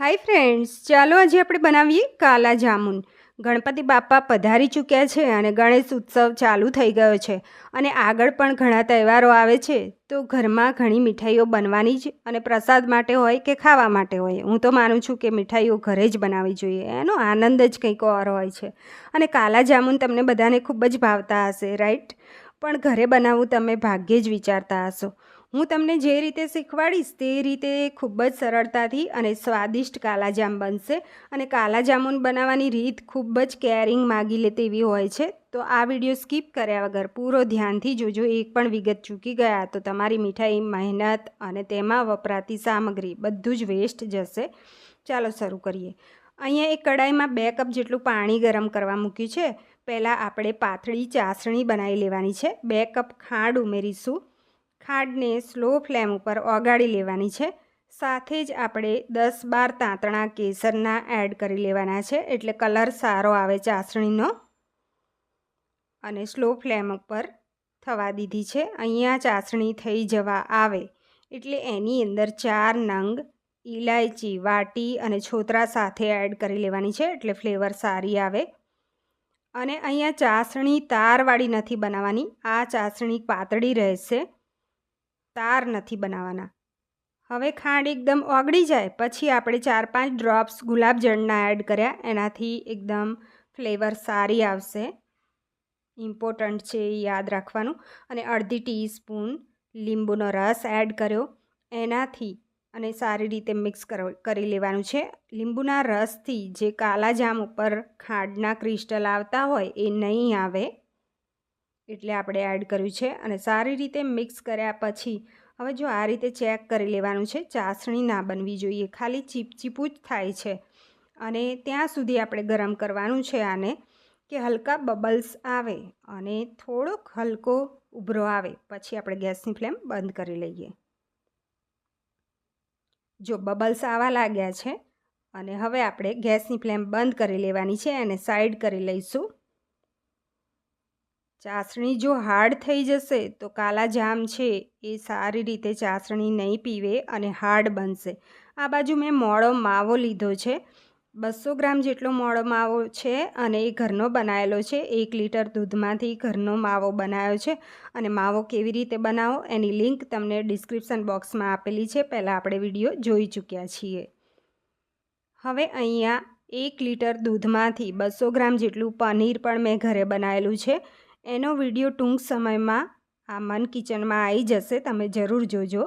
Hi friends ચાલો આજે આપણે બનાવીએ કાલા જામુન. ગણપતિ બાપા પધારી ચૂક્યા છે અને ગણેશ ઉત્સવ ચાલુ થઈ ગયો છે અને આગળ પણ ઘણા તહેવારો આવે છે. તો ઘરમાં ઘણી મીઠાઈઓ બનવાની જ અને પ્રસાદ માટે હોય કે ખાવા માટે હોય. હું તો માનું છું કે મીઠાઈઓ ઘરે જ બનાવવી જોઈએ. એનો આનંદ જ કંઈક ઓર હોય છે. અને કાલા જામુન તમને બધાને ખૂબ જ ભાવતા હશે રાઈટ પણ ઘરે બનાવવું તમે ભાગ્યે જ વિચારતા હશો. હું તમને જે રીતે શીખવાડીશ તે રીતે ખૂબ જ સરળતાથી અને સ્વાદિષ્ટ કાલાજામ બનશે અને કાલાજામુન બનાવવાની રીત ખૂબ જ કેરિંગ માગી લે તેવી હોય છે. તો આ વીડિયો સ્કીપ કર્યા વગર પૂરો ધ્યાનથી જોજો. એક પણ વિગત ચૂકી ગયા તો તમારી મીઠાઈ, મહેનત અને તેમાં વપરાતી સામગ્રી બધું જ વેસ્ટ જશે. ચાલો શરૂ કરીએ. અહીંયા એક કડાઈમાં બે કપ જેટલું પાણી ગરમ કરવા મૂક્યું છે. પહેલાં આપણે પાતળી ચાસણી બનાવી લેવાની છે. બે કપ ખાંડ ઉમેરીશું. ખાંડને સ્લો ફ્લેમ ઉપર ઓગાળી લેવાની છે. સાથે જ આપણે દસ બાર તાંતણા કેસરના એડ કરી લેવાના છે. એટલે કલર સારો આવે ચાસણીનો અને સ્લો ફ્લેમ ઉપર થવા દીધી છે. અહીંયા ચાસણી થઈ જવા આવે. એટલે એની અંદર ચાર નંગ ઇલાયચી વાટી અને છોતરા સાથે એડ કરી લેવાની છે. એટલે ફ્લેવર સારી આવે. અને અહીંયા ચાસણી તારવાળી નથી બનાવવાની. આ ચાસણી પાતળી રહેશે. તાર નથી બનાવવાના. હવે ખાંડ એકદમ ઓગળી જાય, પછી આપણે ચાર પાંચ ડ્રોપ્સ ગુલાબજળના એડ કર્યા, એનાથી એકદમ ફ્લેવર સારી આવશે. ઇમ્પોર્ટન્ટ છે એ યાદ રાખવાનું. અને અડધી ટીસ્પૂન લીંબુનો રસ એડ કર્યો. એનાથી અને સારી રીતે મિક્સ કરી લેવાનું છે. લીંબુના રસથી જે કાલા જામ ઉપર ખાંડના ક્રિસ્ટલ આવતા હોય એ નહીં આવે. એટલે આપણે એડ કર્યું છે અને સારી રીતે મિક્સ કર્યા પછી હવે જો આ રીતે ચેક કરી લેવાનું છે, ચાસણી ના બનવી જોઈએ, ખાલી ચીપચીપું જ થાય છે. અને ત્યાં સુધી આપણે ગરમ કરવાનું છે આને કે હલકા બબલ્સ આવે અને થોડોક હલકો ઉભરો આવે, પછી આપણે ગેસની ફ્લેમ બંધ કરી લઈએ. જો બબલ્સ આવવા લાગ્યા છે અને હવે આપણે ગેસની ફ્લેમ બંધ કરી લેવાની છે અને સાઈડ કરી લઈશું. ચાસણી જો હાર્ડ થઈ જશે, તો કાલા જામ છે. એ સારી રીતે ચાસણી નહીં પીવે અને હાર્ડ બનશે. આ બાજુ મેં મોડો માવો લીધો છે. બસો ગ્રામ જેટલો મોડો માવો છે અને એ ઘરનો બનાવેલો છે. એક લીટર દૂધમાંથી ઘરનો માવો બનાવ્યો છે. અને માવો કેવી રીતે બનાવો એની લિંક તમને ડિસ્ક્રિપ્શન બોક્સમાં આપેલી છે. પહેલાં આપણે વીડિયો જોઈ ચૂક્યા છીએ. હવે અહીંયા એક લીટર દૂધમાંથી બસો ગ્રામ જેટલું પનીર પણ મેં ઘરે બનાવેલું છે. એનો વીડિયો ટૂંક સમયમાં આ મન કિચનમાં આવી જશે, તમે જરૂર જોજો.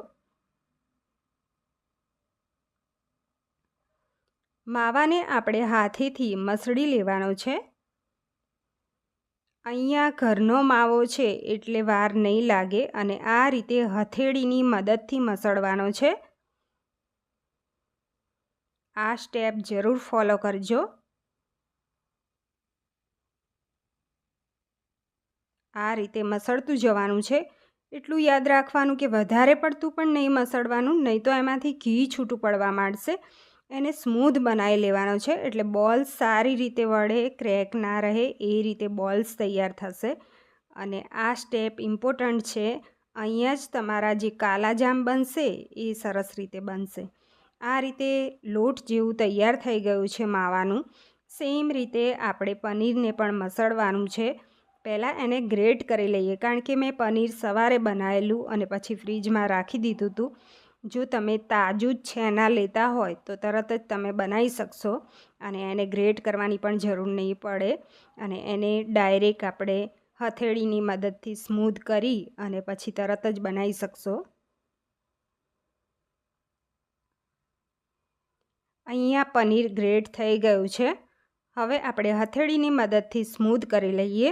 માવાને આપણે હાથેથી મસળી લેવાનો છે. અહીંયા ઘરનો માવો છે એટલે વાર નહીં લાગે અને આ રીતે હથેળીની મદદથી મસળવાનો છે. આ સ્ટેપ જરૂર ફોલો કરજો. આ રીતે મસળતું જવાનું છે. એટલું યાદ રાખવાનું કે વધારે પડતું પણ નહીં મસળવાનું, નહીં તો એમાંથી ઘી છૂટું પડવા માંડશે. એને સ્મૂધ બનાવી લેવાનો છે, એટલે બોલ્સ સારી રીતે વળે, ક્રેક ના રહે, એ રીતે બોલ્સ તૈયાર થશે. અને આ સ્ટેપ ઇમ્પોર્ટન્ટ છે. અહીંયા જ તમારા જે કાલા જામ બનશે, એ સરસ રીતે બનશે. આ રીતે લોટ જેવું તૈયાર થઈ ગયું છે માવાનું. સેમ રીતે આપણે પનીરને પણ મસળવાનું છે. પહેલાં એને ગ્રેટ કરી લઈએ, કારણ કે મેં પનીર સવારે બનાવેલું અને પછી ફ્રીજમાં રાખી દીધું હતું જો તમે તાજું જ છેના લેતા હોય, તો તરત જ તમે બનાવી શકશો અને એને ગ્રેટ કરવાની પણ જરૂર નહીં પડે. અને એને ડાયરેક્ટ આપણે હથેળીની મદદથી સ્મૂધ કરી અને પછી તરત જ બનાવી શકશો. અહીંયા પનીર ગ્રેટ થઈ ગયું છે. હવે આપણે હથેળીની મદદથી સ્મૂધ કરી લઈએ.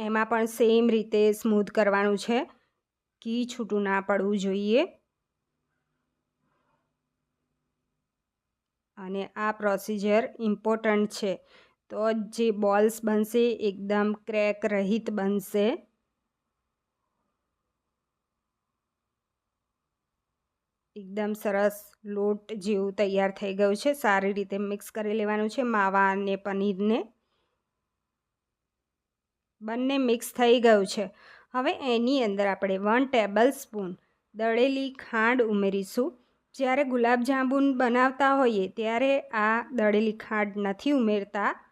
એમાં પણ સેમ રીતે સ્મૂધ કરવાનું છે. ઘી છૂટું ના પડવું જોઈએ. અને આ પ્રોસિજર ઇમ્પોર્ટન્ટ છે. તો જે બોલ્સ બનશે એકદમ ક્રેક રહિત બનશે. એકદમ સરસ લોટ જેવું તૈયાર થઈ ગયું છે. સારી રીતે મિક્સ કરી લેવાનું છે. માવા અને પનીરને. બંને મિક્સ થઈ ગયું છે. હવે એની અંદર આપણે વન ટેબલ સ્પૂન દળેલી ખાંડ ઉમેરીશું. જ્યારે ગુલાબજાંબુ બનાવતા હોઈએ ત્યારે આ દળેલી ખાંડ નથી ઉમેરતા.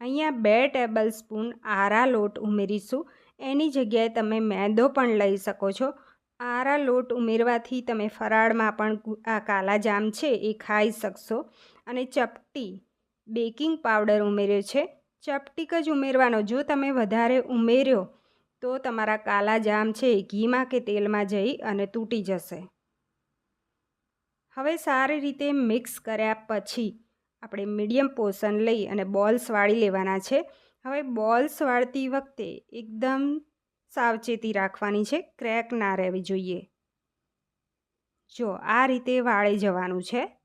અહીંયા બે ટેબલ સ્પૂન આરા લોટ ઉમેરીશું. એની જગ્યાએ તમે મેંદો પણ લઈ શકો છો. આરા લોટ ઉમેરવાથી તમે ફરાળમાં પણ આ કાલા જામ છે એ ખાઈ શકશો. અને ચપટી બેકિંગ પાવડર ઉમેર્યો છે. ચપટીક જ ઉમેરવાનો. જો તમે વધારે ઉમેર્યો, તો તમારા કાલા જામ છે ઘીમાં કે તેલમાં જઈ અને તૂટી જશે. હવે સારી રીતે મિક્સ કર્યા પછી આપણે મીડિયમ પોર્શન લઈ અને બોલ્સ વાળી લેવાના છે. હવે બોલ્સ વાળતી વખતે એકદમ સાવચેતી રાખવાની છે. ક્રેક ના રહેવી જોઈએ. જો આ રીતે વાળી જવાનું છે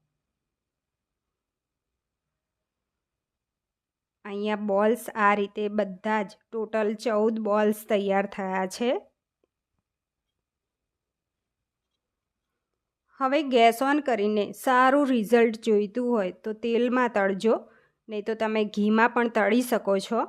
અહીંયા બોલ્સ આ રીતે બધા જ ટોટલ ચૌદ બોલ્સ તૈયાર થયા છે. હવે ગેસ ઓન કરીને સારું રિઝલ્ટ જોઈતું હોય તો તેલમાં તળજો, નહીં તો તમે ઘીમાં પણ તળી શકો છો.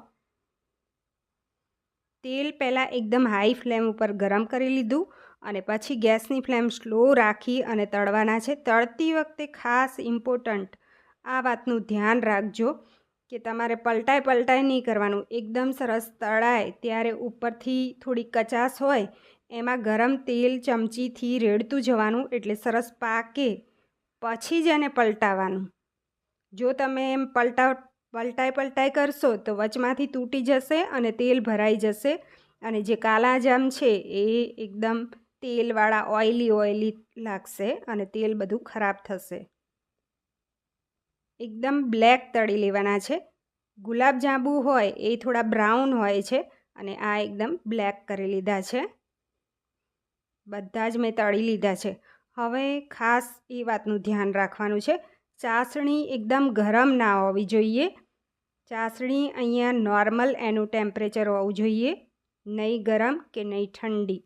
તેલ પહેલાં એકદમ હાઈ ફ્લેમ ઉપર ગરમ કરી લીધું અને પછી ગેસની ફ્લેમ સ્લો રાખી અને તળવાના છે. તળતી વખતે ખાસ ઇમ્પોર્ટન્ટ આ વાતનું ધ્યાન રાખજો. કે તમારે પલટાય પલટાય નહીં કરવાનું. એકદમ સરસ તળાય. ત્યારે ઉપરથી થોડી કચાસ હોય, એમાં ગરમ તેલ ચમચીથી રેડતું જવાનું એટલે સરસ પાકે. પછી જ એને પલટાવાનું. જો તમે એમ પલટા પલટાઈ પલટાઈ કરશો, તો વચમાંથી તૂટી જશે અને તેલ ભરાઈ જશે. અને જે કાલા જામ છે, એ એકદમ તેલવાળા ઓઇલી ઓઇલી લાગશે અને તેલ બધું ખરાબ થશે. એકદમ બ્લેક તળી લેવાના છે. ગુલાબજાંબુ હોય એ થોડા બ્રાઉન હોય છે અને આ એકદમ બ્લેક કરી લીધા છે. બધા જ મેં તળી લીધા છે. હવે ખાસ એ વાતનું ધ્યાન રાખવાનું છે. ચાસણી એકદમ ગરમ ના હોવી જોઈએ. ચાસણી અહીંયા નોર્મલ એનું ટેમ્પરેચર હોવું જોઈએ. નહીં ગરમ કે નહીં ઠંડી.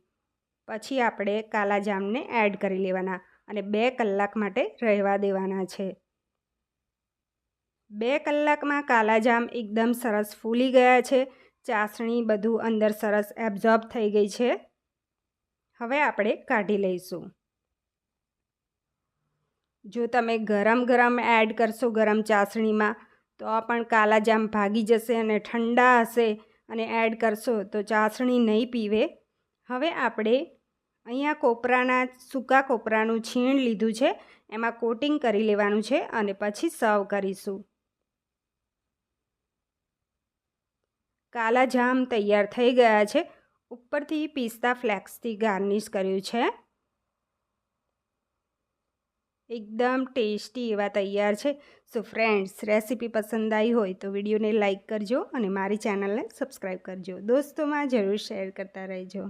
પછી આપણે કાલા જામને એડ કરી લેવાના અને બે કલાક માટે રહેવા દેવાના છે. બે કલાકમાં કાલાજામ એકદમ સરસ ફૂલી ગયા છે. ચાસણી બધું અંદર સરસ એબ્ઝોર્બ થઈ ગઈ છે. હવે આપણે કાઢી લઈશું. જો તમે ગરમ ગરમ એડ કરશો ગરમ ચાસણીમાં, તો પણ કાલાજામ ભાગી જશે અને ઠંડા હશે અને એડ કરશો તો ચાસણી નહીં પીવે. હવે આપણે અહીંયા કોપરાના, સૂકા કોપરાનું છીણ લીધું છે. એમાં કોટિંગ કરી લેવાનું છે અને પછી સર્વ કરીશું. કાલા જામ તૈયાર થઈ ગયા છે. ઉપરથી પિસ્તા ફ્લેક્સથી ગાર્નિશ કર્યું છે. એકદમ ટેસ્ટી એવા તૈયાર છે. સો ફ્રેન્ડ્સ રેસીપી પસંદ આવી હોય તો વિડીયોને લાઇક કરજો અને મારી ચેનલને સબસ્ક્રાઈબ કરજો. દોસ્તોમાં જરૂર શેર કરતા રહેજો.